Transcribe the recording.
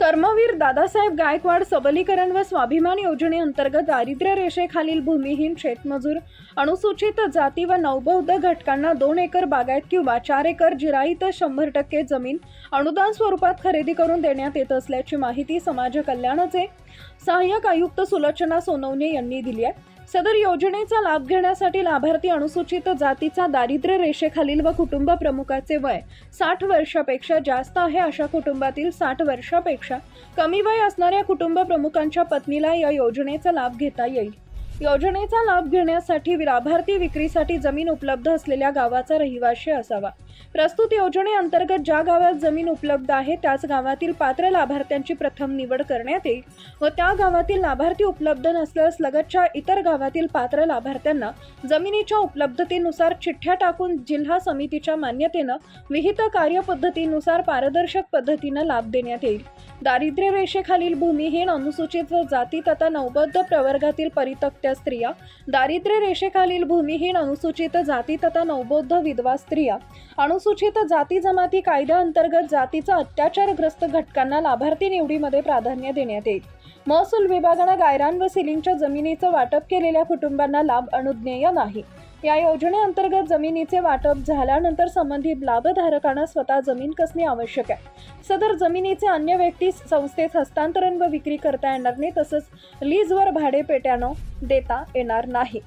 कर्मवीर दादासाहेब गायकवाड सबलीकरण व स्वाभिमान योजनेअंतर्गत दारिद्र्य रेषेखालील भूमिहीन शेतमजूर अनुसूचित जाती व नवबौद्ध घटकांना दोन एकर बागायत किंवा चार एकर जिराईत शंभर टक्के जमीन अनुदान स्वरूपात खरेदी करून देण्यात येत असल्याची माहिती समाज कल्याणाचे सहाय्यक आयुक्त सुलोचना सोनवणे यांनी दिली आहे. सदर योजनेचा लाभ घेण्यासाठी लाभार्थी अनुसूचित जातीचा दारिद्र्य रेषेखालील व कुटुंब प्रमुखाचे वय साठ वर्षापेक्षा जास्त आहे अशा कुटुंबातील साठ वर्षापेक्षा कमी वय असणाऱ्या कुटुंब प्रमुखांच्या पत्नीला या योजनेचा लाभ घेता येईल. योजनेचा लाभ घेण्यासाठी लाभार्थी विक्रीसाठी जमीन उपलब्ध असलेल्या गावाचा रहिवाशी असावा. प्रस्तुत योजनेअंतर्गत ज्या गावात जमीन उपलब्ध आहे त्याच गावातील पात्र लाभार्थ्यांची प्रथम निवड करण्यात येईल व त्या गावातील लाभार्थी उपलब्ध नसल्यास लगतच्या इतर गावातील पात्र लाभार्थ्यांना जमिनीच्या उपलब्धतेनुसार चिठ्ठ्या टाकून जिल्हा समितीच्या मान्यतेनं विहित कार्यपद्धतीनुसार पारदर्शक पद्धतीनं लाभ देण्यात येईल. दारिद्र्य रेषेखालील भूमिहीन अनुसूचित जाती तथा नौबद्ध प्रवर्गातील परितक्त्या स्त्रिया. दारिद्र्य रेषेखालील भूमिहीन अनुसूचित जाती तथा नौबद्ध विधवा स्त्रिया. अनुसूचित जाती जमाती कायद्याअंतर्गत जातीचा अत्याचारग्रस्त घटकांना लाभार्थी निवडीमध्ये प्राधान्य देण्यात येईल. महसूल विभागानं गायरान व सिलिंगच्या जमिनीचं वाटप केलेल्या कुटुंबांना लाभ अनुज्ञेय नाही. या योजनेअंतर्गत जमिनीचे वाटप झाल्यानंतर संबंधित लाभधारकांना स्वतः जमीन कसणे आवश्यक आहे? सदर जमिनीचे अन्य व्यक्ती संस्थेत हस्तांतरण व विक्री करता येणार नाही तसंच लीजवर भाडेपेट्यानं देता येणार नाही.